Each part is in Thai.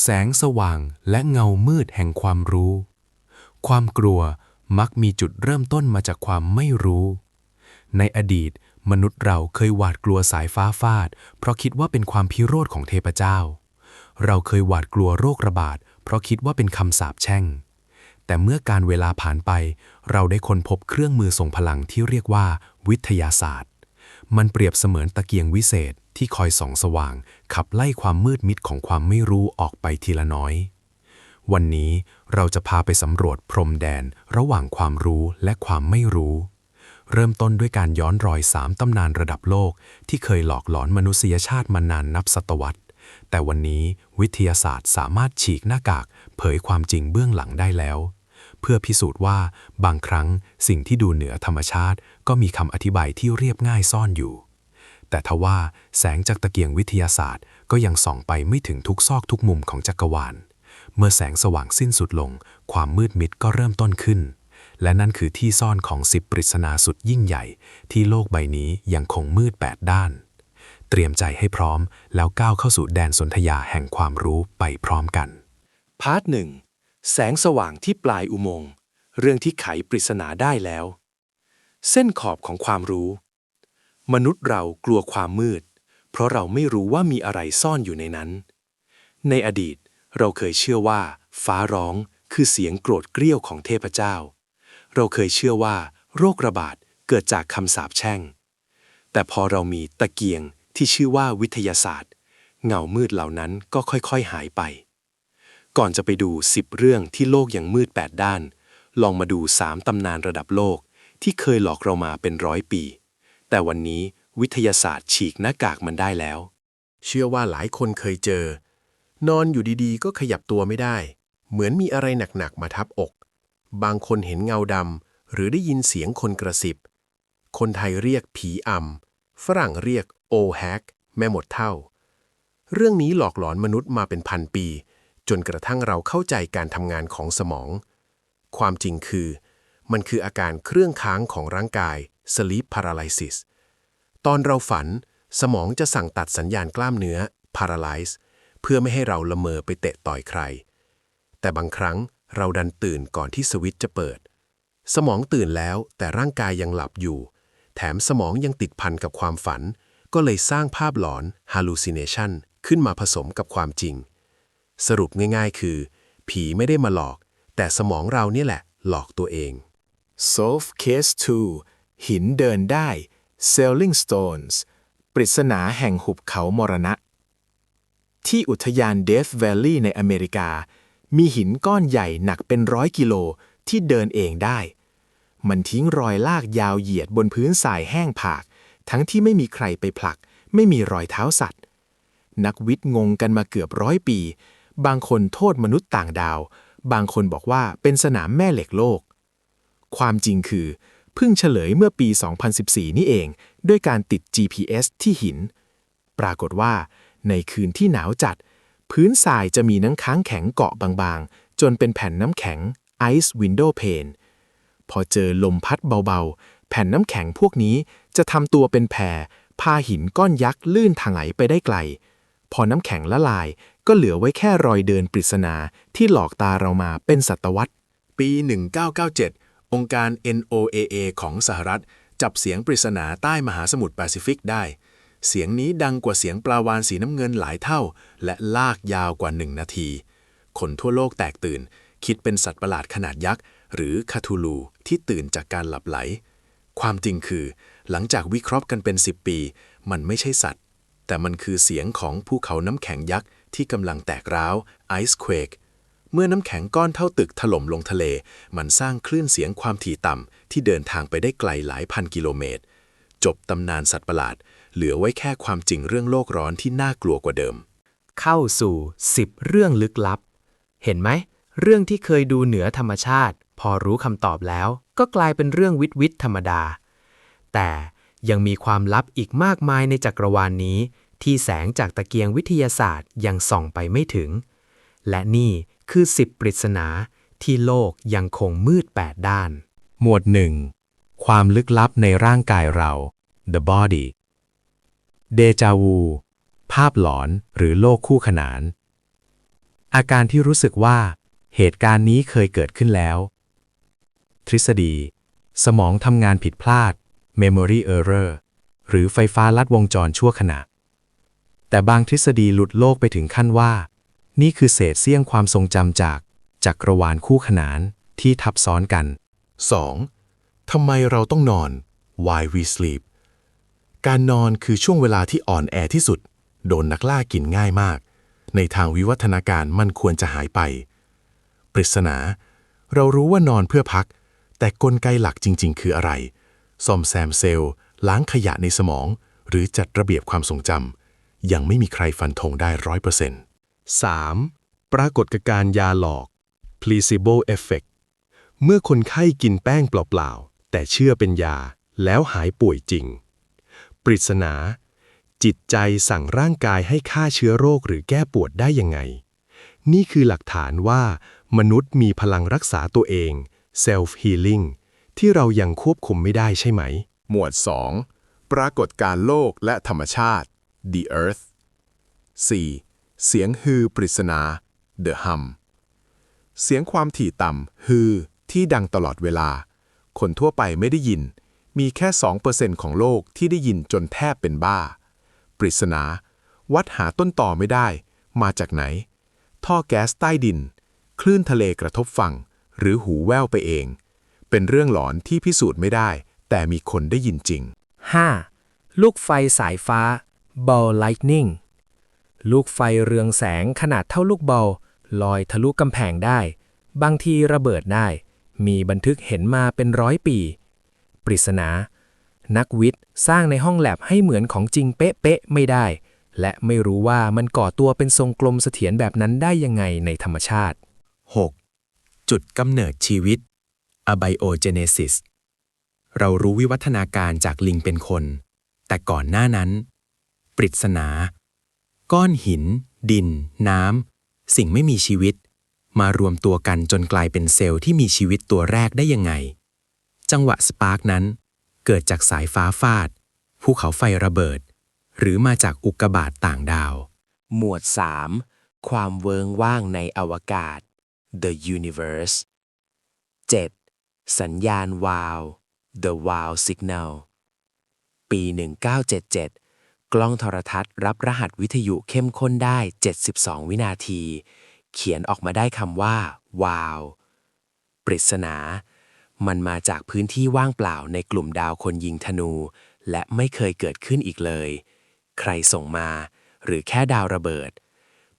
แสงสว่างและเงามืดแห่งความรู้ ความกลัวมักมีจุดเริ่มต้นมาจากความไม่รู้ ในอดีต มนุษย์เราเคยหวาดกลัวสายฟ้าฟาด เพราะคิดว่าเป็นความพิโรธของเทพเจ้า เราเคยหวาดกลัวโรคระบาด เพราะคิดว่าเป็นคำสาปแช่ง แต่เมื่อการเวลาผ่านไป เราได้ค้นพบเครื่องมือส่งพลังที่เรียกว่า วิทยาศาสตร์ มันเปรียบเสมือนตะเกียงวิเศษ ที่คอยส่องสว่าง ขับไล่ความมืดมิดของความไม่รู้ออกไปทีละน้อย วันนี้เราจะพาไปสำรวจพรมแดนระหว่างความรู้และความไม่รู้ เริ่มต้นด้วยการย้อนรอยสามตำนานระดับโลก ที่เคยหลอกหลอนมนุษยชาติมานานนับศตวรรษ แต่วันนี้วิทยาศาสตร์สามารถฉีกหน้ากาก เผยความจริงเบื้องหลังได้แล้ว เพื่อพิสูจน์ว่าบางครั้งสิ่งที่ดูเหนือธรรมชาติ ก็มีคำอธิบายที่เรียบง่ายซ่อนอยู่ แต่ทว่าแสงจากตะเกียงวิทยาศาสตร์ ก็ยังส่องไปไม่ถึงทุกซอกทุกมุมของจักรวาล เมื่อแสงสว่างสิ้นสุดลง ความมืดมิดก็เริ่มต้นขึ้น และนั่นคือที่ซ่อนของสิบปริศนาสุดยิ่งใหญ่ ที่โลกใบนี้ยังคงมืดแปดด้าน เตรียมใจให้พร้อม แล้วก้าวเข้าสู่แดนสนธยาแห่งความรู้ไปพร้อมกัน พาร์ทหนึ่งแสงสว่างที่ปลายอุโมงค์เรื่องที่ไขปริศนาได้แล้ว เส้นขอบของความรู้ มนุษย์เรากลัวความมืด เพราะเราไม่รู้ว่ามีอะไรซ่อนอยู่ในนั้น ในอดีตเราเคยเชื่อว่า ฟ้าร้องคือเสียงโกรธเกรี้ยวของเทพเจ้า เราเคยเชื่อว่า โรคระบาดเกิดจากคำสาปแช่ง แต่พอเรามีตะเกียงที่ชื่อว่าวิทยาศาสตร์ เงามืดเหล่านั้นก็ค่อยๆหายไป ก่อนจะไปดูสิบเรื่องที่โลกยังมืดแปดด้าน ลองมาดูสามตำนานระดับโลกที่เคยหลอกเรามาเป็นร้อยปี แต่วันนี้วิทยาศาสตร์ฉีกหน้ากากมันได้แล้ว เชื่อว่าหลายคนเคยเจอ นอนอยู่ดีๆ ก็ขยับตัวไม่ได้ เหมือนมีอะไรหนักๆ มาทับอก บางคนเห็นเงาดำหรือได้ยินเสียงคนกระซิบ คนไทยเรียกผีอำฝรั่งเรียกโอแฮกแม่หมดเท่า เรื่องนี้หลอกหลอนมนุษย์มาเป็นพันปี จนกระทั่งเราเข้าใจการทำงานของสมอง ความจริงคือ มันคืออาการเครื่องค้างของร่างกาย sleep paralysis ตอนเราฝัน สมองจะสั่งตัดสัญญาณกล้ามเนื้อ paralyze เพื่อไม่ให้เราละเมอไปเตะต่อยใคร แต่บางครั้งเราดันตื่นก่อนที่สวิตช์จะเปิด สมองตื่นแล้วแต่ร่างกายยังหลับอยู่ แถมสมองยังติดพันกับความฝัน ก็เลยสร้างภาพหลอน hallucination ขึ้นมาผสมกับความจริง สรุปง่ายๆ คือ ผีไม่ได้มาหลอก แต่สมองเราเนี่ยแหละ หลอกตัวเอง Solve Case 2 หินเดินได้ Sailing Stones ปริศนาแห่งหุบเขามรณะ ที่อุทยานเดฟ v a l l e y ในอเมริกา มีหินก้อนใหญ่หนักเป็นร้อยกิโลที่เดินเองได้ มันทิ้งรอยลากยาวเหยียดบนพื้นทรายแห้งผาก ทั้งที่ไม่มีใครไปผลัก ไม่มีรอยเท้าสัตว์ นักวิทย์งงกันมาเกือบร้อยปี บางคนโทษมนุษย์ต่างดาว บางคนบอกว่าเป็นสนามแม่เหล็กโลก ความจริงคือ เพิ่งเฉลยเมื่อปี 2014 นี่เอง ด้วยการติด GPS ที่หิน ปรากฏว่า ในคืนที่หนาวจัด พื้นทรายจะมีน้ำค้างแข็งเกาะบางๆ จนเป็นแผ่นน้ำแข็ง Ice Window Pane พอเจอลมพัดเบาๆ แผ่นน้ำแข็งพวกนี้จะทำตัวเป็นแผ่พาหินก้อนยักษ์ลื่นทางไหลไปได้ไกล พอน้ำแข็งละลายก็เหลือไว้แค่รอยเดินปริศนาที่หลอกตาเรามาเป็นศตวรรษ ปี 1997 องค์การ NOAA ของสหรัฐ จับเสียงปริศนาใต้มหาสมุทรแปซิฟิกได้ เสียงนี้ดังกว่าเสียงปลาวาฬสีน้ำเงินหลายเท่า และลากยาวกว่าหนึ่งนาที คนทั่วโลกแตกตื่น คิดเป็นสัตว์ประหลาดขนาดยักษ์ หรือคาทูลูที่ตื่นจากการหลับไหล ความจริงคือ หลังจากวิเคราะห์กันเป็น 10 ปี มันไม่ใช่สัตว์ แต่มันคือเสียงของภูเขาน้ำแข็งยักษ์ที่กำลังแตกร้าว Ice Quake เเมื่อน้ำแข็งก้อนเท่าตึกถล่มลงทะเล มันสร้างคลื่นเสียงความถี่ต่ำที่เดินทางไปได้ไกลหลายพันกิโลเมตร จบตำนานสัตว์ประหลาด เหลือไว้แค่ความจริงเรื่องโลกร้อนที่น่ากลัวกว่าเดิม เข้าสู่ 10 เรื่องลึกลับ เห็นไหม เรื่องที่เคยดูเหนือธรรมชาติ พอรู้คำตอบแล้ว ก็กลายเป็นเรื่องวิทวิทธรรมดา แต่ยังมีความลับอีกมากมายในจักรวาลนนี้ ที่แสงจากตะเกียงวิทยาศาสตร์ยังส่องไปไม่ถึง และนี่ คือ10ปริศนาที่โลกยังคงมืดแปดด้าน หมวด1ความลึกลับในร่างกายเรา The Body เดจาวู ภาพหลอนหรือโลกคู่ขนาน อาการที่รู้สึกว่า เหตุการณ์นี้เคยเกิดขึ้นแล้ว ทฤษฎี สมองทำงานผิดพลาด memory error หรือไฟฟ้าลัดวงจรชั่วขณะ แต่บางทฤษฎีหลุดโลกไปถึงขั้นว่า นี่คือเศษเสี้ยงความทรงจำจากจักรวาลคู่ขนานที่ทับซ้อนกัน 2. ทำไมเราต้องนอน Why we sleep การนอนคือช่วงเวลาที่อ่อนแอที่สุด โดนนักล่ากินง่ายมาก ในทางวิวัฒนาการมันควรจะหายไป ปริศนา เรารู้ว่านอนเพื่อพัก แต่กลไกหลักจริง ๆ คืออะไรซ่อมแซมเซลล์ ล้างขยะในสมอง หรือจัดระเบียบความทรงจำยังไม่มีใครฟันธงได้ร้อยเปอร์เซ็นต์ 3. ปรากฏการณ์ยาหลอก placebo effect เมื่อคนไข้กินแป้งเปล่าๆ แต่เชื่อเป็นยาแล้วหายป่วยจริง ปริศนา จิตใจสั่งร่างกายให้ฆ่าเชื้อโรคหรือแก้ปวดได้ยังไง นี่คือหลักฐานว่า มนุษย์มีพลังรักษาตัวเอง self healing ที่เรายังควบคุมไม่ได้ใช่ไหม หมวด 2 ปรากฏการ์โลกและธรรมชาติ The Earth 4. เสียงฮือปริศนา The Hum เสียงความถี่ต่ำฮือที่ดังตลอดเวลา คนทั่วไปไม่ได้ยิน มีแค่ 2%ของโลกที่ได้ยินจนแทบเป็นบ้า ปริศนา วัดหาต้นต่อไม่ได้ มาจากไหน ท่อแก๊สใต้ดิน คลื่นทะเลกระทบฝั่ง หรือหูแว่วไปเอง เป็นเรื่องหลอนที่พิสูจน์ไม่ได้ แต่มีคนได้ยินจริง 5. ลูกไฟสายฟ้า ball lightning ลูกไฟเรืองแสงขนาดเท่าลูกบอลลอยทะลุกำแพงได้ บางทีระเบิดได้ มีบันทึกเห็นมาเป็นร้อยปี ปริศนา นักวิทย์สร้างในห้องแลบให้เหมือนของจริงเป๊ะๆไม่ได้ และไม่รู้ว่ามันก่อตัวเป็นทรงกลมเสถียรแบบนั้นได้ยังไงในธรรมชาติ 6. จุดกำเนิดชีวิต Abiogenesis เรารู้วิวัฒนาการจากลิงเป็นคน แต่ก่อนหน้านั้น ปริศนา ก้อนหิน ดิน น้ำ สิ่งไม่มีชีวิต มารวมตัวกันจนกลายเป็นเซลล์ที่มีชีวิตตัวแรกได้ยังไง จังหวะสปาร์กนั้น เกิดจากสายฟ้าฟาด ภูเขาไฟระเบิด หรือมาจากอุกกาบาตต่างดาว หมวด 3 ความเวิงว่างในอวกาศ The Universe 7. สัญญาณวาว The Wow Signal ปี 1977 กล้องโทรทัศน์รับรหัสวิทยุเข้มข้นได้ 72 วินาที เขียนออกมาได้คำว่า วาว ปริศนา มันมาจากพื้นที่ว่างเปล่าในกลุ่มดาวคนยิงธนู และไม่เคยเกิดขึ้นอีกเลย ใครส่งมา หรือแค่ดาวระเบิด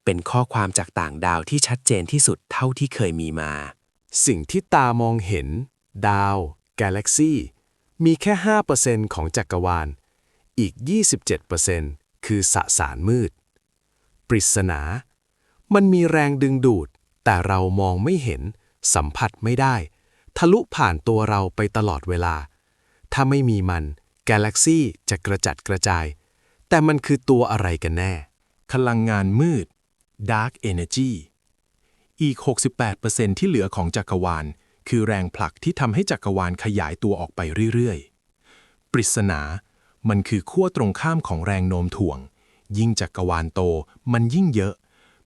เป็นข้อความจากต่างดาวที่ชัดเจนที่สุดเท่าที่เคยมีมา สิ่งที่ตามองเห็น ดาว กาแล็กซี่ มีแค่ 5%ของจักรวาล อีก 27%คือสสารมืด ปริศนา มันมีแรงดึงดูด แต่เรามองไม่เห็น สัมผัสไม่ได้ ทะลุผ่านตัวเราไปตลอดเวลา ถ้าไม่มีมัน กาแล็กซี่จะกระจัดกระจาย แต่มันคือตัวอะไรกันแน่ พลังงานมืด Dark Energy อีก 68%ที่เหลือของจักรวาล คือแรงผลักที่ทำให้จักรวาลขยายตัวออกไปเรื่อยๆ ปริศนา มันคือขั้วตรงข้ามของแรงโน้มถ่วง ยิ่งจักรวาลโต มันยิ่งเยอะ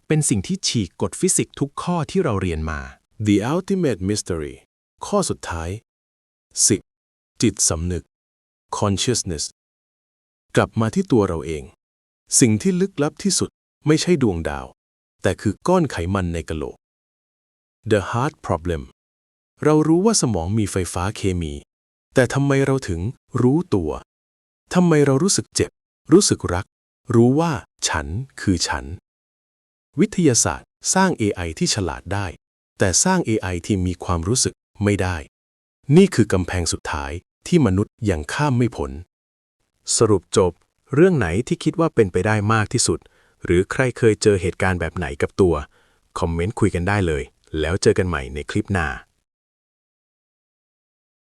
เป็นสิ่งที่ฉีกกฎฟิสิกส์ทุกข้อที่เราเรียนมา The ultimate mystery ข้อสุดท้าย 10. จิตสำนึก consciousness กลับมาที่ตัวเราเอง สิ่งที่ลึกลับที่สุดไม่ใช่ดวงดาว แต่คือก้อนไขมันในกะโหลก The heart problem เรารู้ว่าสมองมีไฟฟ้าเคมี แต่ทำไมเราถึงรู้ตัว ทำไมเรารู้สึกเจ็บ รู้สึกรัก รู้ว่าฉันคือฉัน วิทยาศาสตร์สร้าง AI ที่ฉลาดได้ แต่สร้าง AI ที่มีความรู้สึกไม่ได้ นี่คือกำแพงสุดท้ายที่มนุษย์ยังข้ามไม่พ้นสรุปจบ เรื่องไหนที่คิดว่าเป็นไปได้มากที่สุด หรือใครเคยเจอเหตุการณ์แบบไหนกับตัว คอมเมนต์คุยกันได้เลย แล้วเจอกันใหม่ในคลิปหน้า